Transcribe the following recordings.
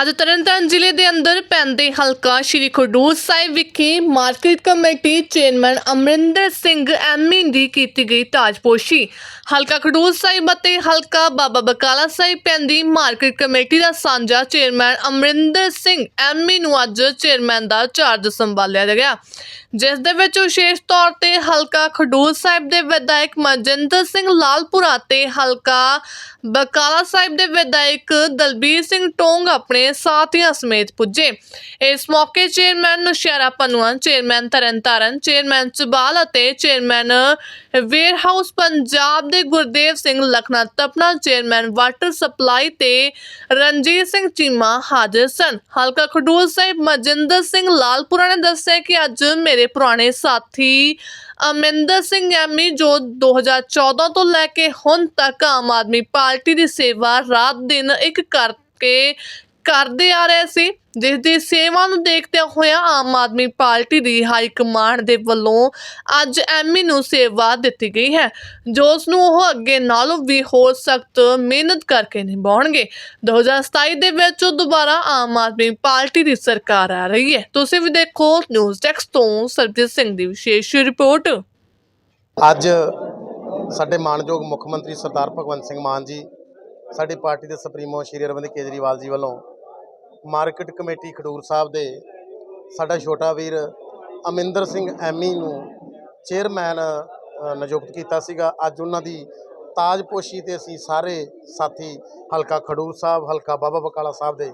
ਅੱਜ ਤਰਨਤਾਰਨ ਜ਼ਿਲ੍ਹੇ ਦੇ ਅੰਦਰ ਪੈਂਦੇ ਹਲਕਾ ਸ਼੍ਰੀ ਖਡੂਰ ਸਾਹਿਬ ਵਿਖੇ market committee chairman Amarinder Singh Emmy ਦੀ ਕੀਤੀ ਗਈ ਤਾਜਪੋਸ਼ੀ। ਹਲਕਾ ਖਡੂਰ ਸਾਹਿਬ ਅਤੇ ਹਲਕਾ ਬਾਬਾ ਬਕਾਲਾ ਸਾਹਿਬ ਪੈਂਦੀ ਮਾਰਕੀਟ ਕਮੇਟੀ ਦਾ ਸਾਂਝਾ ਚੇਅਰਮੈਨ ਅਮਰਿੰਦਰ ਸਿੰਘ ਐਮੀ ਨੂੰ ਅੱਜ ਚੇਅਰਮੈਨ ਦਾ ਚਾਰਜ ਸੰਭਾਲਿਆ ਗਿਆ। ਜਿਸ ਦੇ ਵਿੱਚ ਵਿਸ਼ੇਸ਼ ਤੌਰ ਤੇ ਹਲਕਾ ਖਡੂਰ ਸਾਹਿਬ ਦੇ ਵਿਧਾਇਕ ਮਨਜਿੰਦਰ ਸਿੰਘ ਲਾਲਪੁਰਾ ਤੇ ਹਲਕਾ ਬਕਾਲਾ ਸਾਹਿਬ ਦੇ ਵਿਧਾਇਕ ਦਲਬੀਰ ਸਿੰਘ ਟੋਂਗ ਆਪਣੇ ਸਾਥੀਆਂ ਸਮੇਤ ਪੁੱਜੇ। ਇਸ ਮੌਕੇ chairman Naushehra Pannuan, chairman Tarn Taran chairman Chabal ਅਤੇ ਚੇਅਰਮੈਨ ਵੇਅਰ ਪੰਜਾਬ ਦੇ Gurdev Singh Lakhna Tapna, chairman water supply ਤੇ ਰਣਜੀਤ ਸਿੰਘ ਚੀਮਾ ਹਾਜ਼ਰ ਸਨ। ਹਲਕਾ ਖਡੂਰ ਸਾਹਿਬ ਮਜਿੰਦਰ ਸਿੰਘ ਲਾਲਪੁਰਾ ਨੇ ਦੱਸਿਆ ਕਿ ਅੱਜ ਮੇਰੇ ਪੁਰਾਣੇ ਸਾਥੀ ਅਮਰਿੰਦਰ ਸਿੰਘ ਐਮੀ ਜੋ 2014 ਤੋਂ ਲੈ ਕੇ ਹੁਣ ਤੱਕ ਆਮ ਆਦਮੀ ਪਾਰਟੀ ਦੀ ਸੇਵਾ ਰਾਤ ਦਿਨ ਇੱਕ ਕਰਕੇ ਕਰਦੇ ਆ ਰਹੇ ਸੀ, ਜਿਸ ਦੀ ਸੇਵਾ ਨੂੰ ਦੇਖਦਿਆਂ ਹੋਇਆ ਆਮ ਆਦਮੀ ਪਾਰਟੀ ਦੀ ਹਾਈ ਕਮਾਂਡ ਦੇ ਵੱਲੋਂ ਅੱਜ ਐਮੀ ਨੂੰ ਸੇਵਾ ਦਿੱਤੀ ਗਈ ਹੈ। ਜੋ ਉਸ ਨੂੰ ਉਹ ਅੱਗੇ ਨਾਲੋਂ ਵੀ ਹੋਰ ਸਖਤ ਮਿਹਨਤ ਕਰਕੇ ਨਿਭਾਉਣਗੇ। 2027 ਦੇ ਵਿੱਚ ਉਹ ਦੁਬਾਰਾ ਆਮ ਆਦਮੀ ਪਾਰਟੀ ਦੀ ਸਰਕਾਰ ਆ ਰਹੀ ਹੈ। ਤੁਸੀਂ ਵੀ ਦੇਖੋ, ਨਿਊਜ਼ ਡੈਸਕ ਤੋਂ ਸਰਬਜੀਤ ਸਿੰਘ ਦੀ ਵਿਸ਼ੇਸ਼ ਰਿਪੋਰਟ। ਅੱਜ ਸਾਡੇ ਮਾਨਯੋਗ ਮੁੱਖ ਮੰਤਰੀ ਸਰਦਾਰ ਭਗਵੰਤ ਸਿੰਘ ਮਾਨ ਜੀ, ਸਾਡੀ ਪਾਰਟੀ ਦੇ ਸੁਪਰੀਮੋ ਸ਼੍ਰੀ ਅਰਵਿੰਦ ਕੇਜਰੀਵਾਲ ਜੀ ਵੱਲੋਂ ਮਾਰਕੀਟ ਕਮੇਟੀ ਖਡੂਰ ਸਾਹਿਬ ਦੇ ਸਾਡਾ ਛੋਟਾ ਵੀਰ ਅਮਿੰਦਰ ਸਿੰਘ ਐਮੀ ਨੂੰ ਚੇਅਰਮੈਨ ਨਿਯੁਕਤ ਕੀਤਾ ਸੀਗਾ। ਅੱਜ ਉਹਨਾਂ ਦੀ ਤਾਜਪੋਸ਼ੀ ਤੇ ਅਸੀਂ ਸਾਰੇ ਸਾਥੀ ਹਲਕਾ ਖਡੂਰ ਸਾਹਿਬ, ਹਲਕਾ ਬਾਬਾ ਬਕਾਲਾ ਸਾਹਿਬ ਦੇ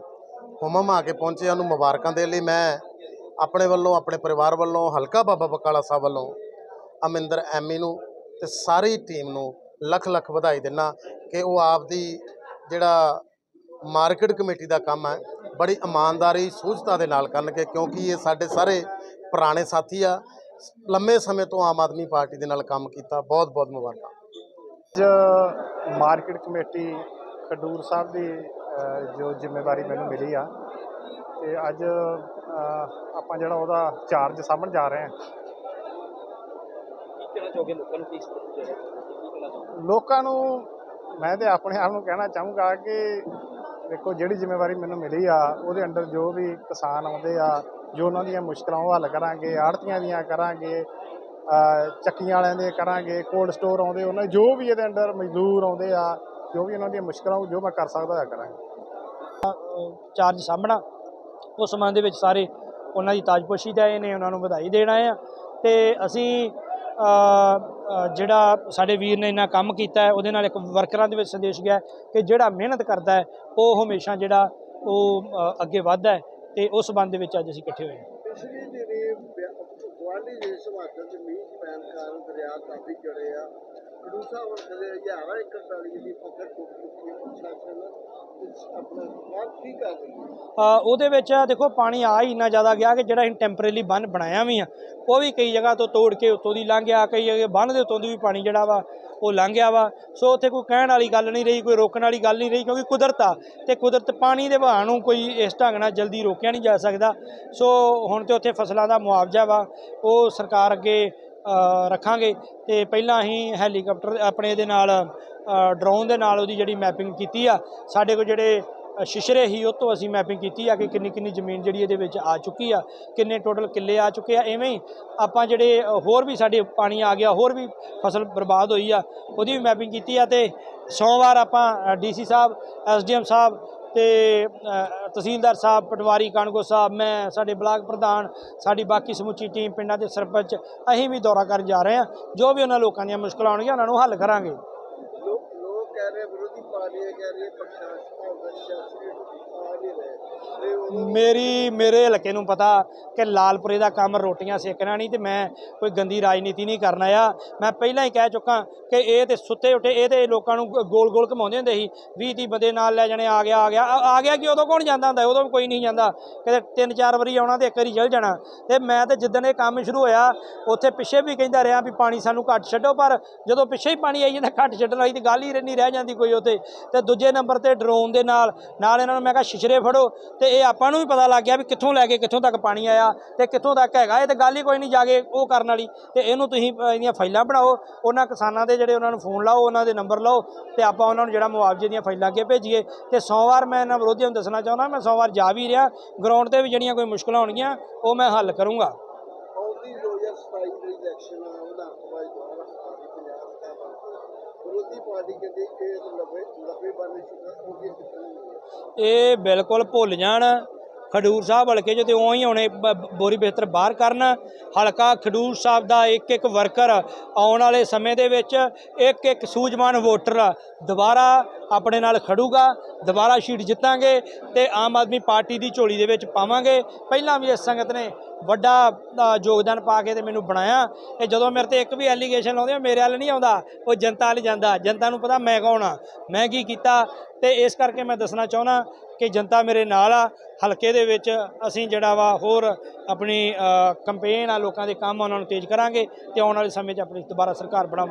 ਹੁਮਮ ਆ ਕੇ ਪਹੁੰਚੇ ਉਹਨੂੰ ਮੁਬਾਰਕਾਂ ਦੇ ਲਈ ਮੈਂ ਆਪਣੇ ਵੱਲੋਂ, ਆਪਣੇ ਪਰਿਵਾਰ ਵੱਲੋਂ, ਹਲਕਾ ਬਾਬਾ ਬਕਾਲਾ ਸਾਹਿਬ ਵੱਲੋਂ ਅਮਿੰਦਰ ਐਮੀ ਨੂੰ ਤੇ ਸਾਰੀ ਟੀਮ ਨੂੰ ਲੱਖ ਲੱਖ ਵਧਾਈ ਦਿੰਦਾ ਕਿ ਉਹ ਆਪਦੀ ਜਿਹੜਾ ਮਾਰਕੀਟ ਕਮੇਟੀ ਦਾ ਕੰਮ ਹੈ। ਬੜੀ ਇਮਾਨਦਾਰੀ ਸੂਝਤਾ ਦੇ ਨਾਲ ਕਰਨਗੇ ਕਿਉਂਕਿ ਇਹ ਸਾਡੇ ਸਾਰੇ ਪੁਰਾਣੇ ਸਾਥੀ ਆ। ਲੰਮੇ ਸਮੇਂ ਤੋਂ ਆਮ ਆਦਮੀ ਪਾਰਟੀ ਦੇ ਨਾਲ ਕੰਮ ਕੀਤਾ। ਬਹੁਤ ਬਹੁਤ ਮੁਬਾਰਕਾਂ। ਅੱਜ ਮਾਰਕੀਟ ਕਮੇਟੀ ਖਡੂਰ ਸਾਹਿਬ ਦੀ ਜੋ ਜ਼ਿੰਮੇਵਾਰੀ ਮੈਨੂੰ ਮਿਲੀ ਆ। ਤੇ ਅੱਜ ਆਪਾਂ ਜਿਹੜਾ ਉਹਦਾ ਚਾਰਜ ਸਾਂਭਣ ਜਾ ਰਹੇ ਹਾਂ? ਲੋਕਾਂ ਨੂੰ ਮੈਂ ਤੇ ਆਪਣੇ ਆਪ ਨੂੰ ਕਹਿਣਾ ਚਾਹੂੰਗਾ ਕਿ ਦੇਖੋ, ਜਿਹੜੀ ਜ਼ਿੰਮੇਵਾਰੀ ਮੈਨੂੰ ਮਿਲੀ ਆ, ਉਹਦੇ ਅੰਡਰ ਜੋ ਵੀ ਕਿਸਾਨ ਆਉਂਦੇ ਆ, ਜੋ ਉਹਨਾਂ ਦੀਆਂ ਮੁਸ਼ਕਲਾਂ ਉਹ ਹੱਲ ਕਰਾਂਗੇ, ਆੜਤੀਆਂ ਦੀਆਂ ਕਰਾਂਗੇ ਚੱਕੀਆਂ ਵਾਲਿਆਂ ਦੇ ਕਰਾਂਗੇ ਕੋਲਡ ਸਟੋਰ ਆਉਂਦੇ, ਉਹਨਾਂ ਜੋ ਵੀ ਇਹਦੇ ਅੰਡਰ ਮਜ਼ਦੂਰ ਆਉਂਦੇ ਆ, ਜੋ ਵੀ ਉਹਨਾਂ ਦੀਆਂ ਮੁਸ਼ਕਲਾਂ ਉਹ ਜੋ ਮੈਂ ਕਰ ਸਕਦਾ ਹੋਇਆ ਕਰਾਂਗਾ। ਚਾਰਜ ਸਾਂਭਣਾ ਉਸ ਸੰਬੰਧ ਦੇ ਵਿੱਚ ਸਾਰੇ ਉਹਨਾਂ ਦੀ ਤਾਜਪੋਸ਼ੀ ਦਾ ਇਹ ਨੇ, ਉਹਨਾਂ ਨੂੰ ਵਧਾਈ ਦੇਣਾ ਆ। ਤੇ ਅਸੀਂ ਜਿਹੜਾ ਸਾਡੇ ਵੀਰ ਨੇ ਇੰਨਾ ਕੰਮ ਕੀਤਾ ਹੈ, ਉਹਦੇ ਨਾਲ ਇੱਕ ਵਰਕਰਾਂ ਦੇ ਵਿੱਚ ਸੰਦੇਸ਼ ਗਿਆ ਕਿ ਜਿਹੜਾ ਮਿਹਨਤ ਕਰਦਾ ਹੈ, ਉਹ ਹਮੇਸ਼ਾ ਜਿਹੜਾ ਉਹ ਅੱਗੇ ਵੱਧਦਾ ਹੈ ਤੇ ਉਸ ਸੰਬੰਧ ਵਿੱਚ ਅੱਜ ਅਸੀਂ ਇਕੱਠੇ ਹੋਏ ਹਾਂ। ਪਿਛਲੀ ਜਿਹੜੀ ਗੁਆਂਢੀ ਦੇ ਹਿਮਾਚਲ ਚ ਮੀਂਹ ਪੈਣ ਕਾਰਨ ਦਰਿਆ ਕਾਫੀ ਚੜੇ ਆ। ਖਡੂਸਾ ਵਰਗ ਦੇ ਹਜ਼ਾਰਾਂ ਏਕੜ ਪੈਲੀ ਦੀ ਫਸਲ ਟੁੱਟ ਚੁੱਕੀ ਹੈ ਪ੍ਰਸ਼ਾਸਨ ਆਪਣਾ ਸਵਾਲ ਕੀ ਕਰ ਰਹੀ ਉਹਦੇ ਵਿੱਚ ਦੇਖੋ, ਪਾਣੀ ਆ ਹੀ ਇੰਨਾ ਜ਼ਿਆਦਾ ਗਿਆ ਕਿ ਜਿਹੜਾ ਅਸੀਂ ਟੈਂਪਰੇਰੀ ਬੰਨ ਬਣਾਇਆ ਵੀ ਆ, ਉਹ ਵੀ ਕਈ ਜਗ੍ਹਾ ਤੋਂ ਤੋੜ ਕੇ ਉੱਤੋਂ ਦੀ ਲੰਘ ਗਿਆ ਕਈ ਜਗ੍ਹਾ ਬੰਨ ਦੇ ਉੱਤੋਂ ਦੀ ਵੀ ਪਾਣੀ ਜਿਹੜਾ ਵਾ, ਉਹ ਲੰਘ ਗਿਆ ਵਾ। ਸੋ ਉੱਥੇ ਕੋਈ ਕਹਿਣ ਵਾਲੀ ਗੱਲ ਨਹੀਂ ਰਹੀ, ਕੋਈ ਰੋਕਣ ਵਾਲੀ ਗੱਲ ਨਹੀਂ ਰਹੀ, ਕਿਉਂਕਿ ਕੁਦਰਤ ਆ, ਤੇ ਕੁਦਰਤ ਪਾਣੀ ਦੇ ਵਹਾਅ ਨੂੰ ਕੋਈ ਇਸ ਢੰਗ ਨਾਲ ਜਲਦੀ ਰੋਕਿਆ ਨਹੀਂ ਜਾ ਸਕਦਾ। ਸੋ ਹੁਣ ਤੇ ਉੱਥੇ ਫਸਲਾਂ ਦਾ ਮੁਆਵਜ਼ਾ ਵਾ, ਉਹ ਸਰਕਾਰ ਅੱਗੇ ਰੱਖਾਂਗੇ ਤੇ ਪਹਿਲਾਂ ਅਸੀਂ ਹੈਲੀਕਾਪਟਰ ਆਪਣੇ ਦੇ ਨਾਲ ਡਰੋਨ ਦੇ ਨਾਲ ਉਹਦੀ ਜਿਹੜੀ ਮੈਪਿੰਗ ਕੀਤੀ ਆ, ਸਾਡੇ ਕੋਲ ਜਿਹੜੇ ਸ਼ਿਸ਼ਰੇ ਹੀ ਉਹ ਤੋਂ ਅਸੀਂ ਮੈਪਿੰਗ ਕੀਤੀ ਆ ਕਿ ਕਿੰਨੀ ਕਿੰਨੀ ਜ਼ਮੀਨ ਜਿਹੜੀ ਇਹਦੇ ਵਿੱਚ ਆ ਚੁੱਕੀ ਆ, ਕਿੰਨੇ ਟੋਟਲ ਕਿੱਲੇ ਆ ਚੁੱਕੇ ਆ, ਐਵੇਂ ਹੀ ਆਪਾਂ ਜਿਹੜੇ ਹੋਰ ਵੀ ਸਾਡੇ ਪਾਣੀ ਆ ਗਿਆ, ਹੋਰ ਵੀ ਫਸਲ ਬਰਬਾਦ ਹੋਈ ਆ, ਉਹਦੀ ਵੀ ਮੈਪਿੰਗ ਕੀਤੀ ਆ ਤੇ ਸੋਮਵਾਰ ਆਪਾਂ ਡੀਸੀ ਸਾਹਿਬ ਐਸਡੀਐਮ ਸਾਹਿਬ ਤੇ ਤਹਿਸੀਲਦਾਰ ਸਾਹਿਬ, ਪਟਵਾਰੀ ਕਾਨਗੋ ਸਾਹਿਬ, ਮੈਂ, ਸਾਡੇ ਬਲਾਕ ਪ੍ਰਧਾਨ, ਸਾਡੀ ਬਾਕੀ ਸਮੁੱਚੀ ਟੀਮ, ਪਿੰਡਾਂ ਦੇ ਸਰਪੰਚ, ਅਸੀਂ ਵੀ ਦੌਰਾ ਕਰਨ ਜਾ ਰਹੇ ਹਾਂ। ਜੋ ਵੀ ਉਹਨਾਂ ਲੋਕਾਂ ਦੀਆਂ ਮੁਸ਼ਕਲਾਂ ਆਉਣਗੀਆਂ, ਉਹਨਾਂ ਨੂੰ ਹੱਲ ਕਰਾਂਗੇ। ਲੋਕ ਕਹਿ ਰਹੇ ਵਿਰੋਧੀ ਪਾਰਟੀਆਂ ਕਹਿ ਰਹੀ ਪ੍ਰਸ਼ਾਸਨ ਦਾ ਸਿਆਸੀ ਆ ਨਹੀਂ ਰਹੇ ਤੇ ਉਹ ਮੇਰੀ, ਮੇਰੇ ਹਲਕੇ ਨੂੰ ਪਤਾ ਕਿ ਲਾਲਪੁਰੇ ਦਾ ਕੰਮ ਰੋਟੀਆਂ ਸੇਕਣਾ ਨਹੀਂ ਤੇ ਮੈਂ ਕੋਈ ਗੰਦੀ ਰਾਜਨੀਤੀ ਨਹੀਂ ਕਰਨਾ ਆ ਮੈਂ ਪਹਿਲਾਂ ਹੀ ਕਹਿ ਚੁੱਕਾ ਕਿ ਇਹ ਤੇ ਸੁੱਤੇ ਉੱਠੇ, ਇਹ ਤੇ ਲੋਕਾਂ ਨੂੰ ਗੋਲ ਗੋਲ ਘਮਾਉਂਦੇ ਹੁੰਦੇ ਸੀ 20 30 ਬੰਦੇ ਨਾਲ ਲੈ ਜਾਣੇ, ਆ ਗਿਆ ਆ ਗਿਆ। ਆ ਗਿਆ ਕਿ ਉਦੋਂ ਕੌਣ ਜਾਂਦਾ ਹੁੰਦਾ? ਉਦੋਂ ਵੀ ਕੋਈ ਨਹੀਂ ਜਾਂਦਾ। ਕਿਤੇ ਤਿੰਨ ਚਾਰ ਵਾਰੀ ਆਉਣਾ ਤੇ ਇੱਕ ਵਾਰੀ ਚਲ ਜਾਣਾ। ਤੇ ਮੈਂ ਤੇ ਜਿੱਦਣ ਇਹ ਕੰਮ ਸ਼ੁਰੂ ਹੋਇਆ, ਉੱਥੇ ਪਿੱਛੇ ਵੀ ਕਹਿੰਦਾ ਰਿਹਾ ਵੀ ਪਾਣੀ ਸਾਨੂੰ ਘੱਟ ਛੱਡੋ, ਪਰ ਜਦੋਂ ਪਿੱਛੇ ਹੀ ਪਾਣੀ ਆਈ ਜਾਂਦਾ, ਘੱਟ ਛੱਡਣ ਵਾਲੀ ਤੇ ਗੱਲ ਹੀ ਨਹੀਂ ਰਹਿ ਜਾਂਦੀ ਕੋਈ ਉੱਥੇ। ਤੇ ਦੂਜੇ ਨੰਬਰ ਤੇ ਡਰੋਨ ਦੇ ਨਾਲ ਨਾਲ ਇਹਨਾਂ ਨੂੰ ਮੈਂ ਕਿਹਾ, ਸ਼ਿਸ਼ਰੇ ਫੜੋ ਤੇ ਇਹ ਆਪਾਂ ਨੂੰ ਵੀ ਪਤਾ ਲੱਗ ਗਿਆ ਵੀ ਕਿੱਥੋਂ ਲੈ ਕੇ ਕਿੱਥੋਂ ਤੱਕ ਪਾਣੀ ਆਇਆ ਤੇ ਕਿੱਥੋਂ ਤੱਕ ਹੈਗਾ। ਇਹ ਤੇ ਗੱਲ ਹੀ ਕੋਈ ਨਹੀਂ ਜਾ ਕੇ ਉਹ ਕਰਨ ਵਾਲੀ। ਤੇ ਇਹਨੂੰ ਤੁਸੀਂ ਇਹਦੀਆਂ ਫਾਈਲਾਂ ਬਣਾਓ, ਉਹਨਾਂ ਕਿਸਾਨਾਂ ਦੇ ਜਿਹੜੇ ਉਹਨਾਂ ਨੂੰ ਫੋਨ ਲਾਓ, ਉਹਨਾਂ ਦੇ ਨੰਬਰ ਲਾਓ ਤੇ ਆਪਾਂ ਉਹਨਾਂ ਨੂੰ ਜਿਹੜਾ ਮੁਆਵਜ਼ੇ ਦੀਆਂ ਫਾਈਲਾਂ ਅੱਗੇ ਭੇਜੀਏ। ਤੇ ਸੋਮਵਾਰ ਮੈਂ ਇਹਨਾਂ ਵਿਰੋਧੀਆਂ ਨੂੰ ਦੱਸਣਾ ਚਾਹੁੰਦਾ, ਮੈਂ ਸੋਮਵਾਰ ਜਾ ਵੀ ਰਿਹਾ। ਗਰਾਊਂਡ ਤੇ ਵੀ ਜਿਹੜੀਆਂ ਕੋਈ ਮੁਸ਼ਕਲਾਂ ਹੋਣਗੀਆਂ, ਉਹ ਮੈਂ ਹੱਲ ਕਰੂੰਗਾ। ਆਉਂਦੀ 2027 ਦੇ ਇਲੈਕਸ਼ਨ ਆ ਵਿਧਾਨ ਸਭਾ ਦੁਆਰਾ ਪਾਰਟੀ ਪੰਜਾਬ ਦਾ ਬਣ ਵਿਰੋਧੀ ਪਾਰਟੀ ਕਹਿੰਦੀ ਕਿ ਇਹ ਲੰਬੇ ਲੰਬੇ ਬੰਦੇ ਸ਼ੁਕਰ ਇਹ ਬਿਲਕੁਲ ਭੁੱਲ ਜਾਣ। ਖਡੂਰ ਸਾਹਿਬ ਹਲਕੇ 'ਚ ਤੇ ਉਂ ਹੀ ਹੁਣੇ ਬੋਰੀ ਬਿਹਤਰ ਬਾਹਰ ਕਰਨ। ਹਲਕਾ ਖਡੂਰ ਸਾਹਿਬ ਦਾ ਇੱਕ ਇੱਕ ਵਰਕਰ ਆਉਣ ਵਾਲੇ ਸਮੇਂ ਦੇ ਵਿੱਚ ਇੱਕ ਇੱਕ ਸੂਝਵਾਨ ਵੋਟਰ ਦੁਬਾਰਾ ਆਪਣੇ ਨਾਲ ਖੜੂਗਾ ਦੁਬਾਰਾ ਸੀਟ ਜਿੱਤਾਂਗੇ ਤੇ ਆਮ ਆਦਮੀ ਪਾਰਟੀ ਦੀ ਝੋਲੀ ਦੇ ਵਿੱਚ ਪਾਵਾਂਗੇ। ਪਹਿਲਾਂ ਵੀ ਇਸ ਸੰਗਤ ਨੇ ਵੱਡਾ ਯੋਗਦਾਨ ਪਾ ਕੇ ਤੇ ਮੈਨੂੰ ਬਣਾਇਆ। ਤੇ ਜਦੋਂ ਮੇਰੇ ਤੇ ਇੱਕ ਵੀ ਐਲੀਗੇਸ਼ਨ ਲਾਉਂਦੇ ਮੇਰੇ ਵੱਲ ਨਹੀਂ ਆਉਂਦਾ ਉਹ ਜਨਤਾ ਵੱਲ ਜਾਂਦਾ। ਜਨਤਾ ਨੂੰ ਪਤਾ ਮੈਂ ਕੌਣ ਆ ਮੈਂ ਕੀ ਕੀਤਾ ਤੇ ਇਸ ਕਰਕੇ ਮੈਂ ਦੱਸਣਾ ਚਾਹੁੰਦਾ ਕਿ ਜਨਤਾ ਮੇਰੇ ਨਾਲ ਆ। ਹਲਕੇ ਦੇ ਵਿੱਚ ਅਸੀਂ ਜਿਹੜਾ ਵਾ ਹੋਰ ਆਪਣੀ ਕੰਪੇਨ ਆ ਲੋਕਾਂ ਦੇ ਕੰਮ ਆ, ਉਹਨਾਂ ਨੂੰ ਤੇਜ਼ ਕਰਾਂਗੇ ਤੇ ਆਉਣ ਵਾਲੇ ਸਮੇਂ 'ਚ ਆਪਣੀ ਦੁਬਾਰਾ ਸਰਕਾਰ ਬਣਾਵਾਂਗੇ।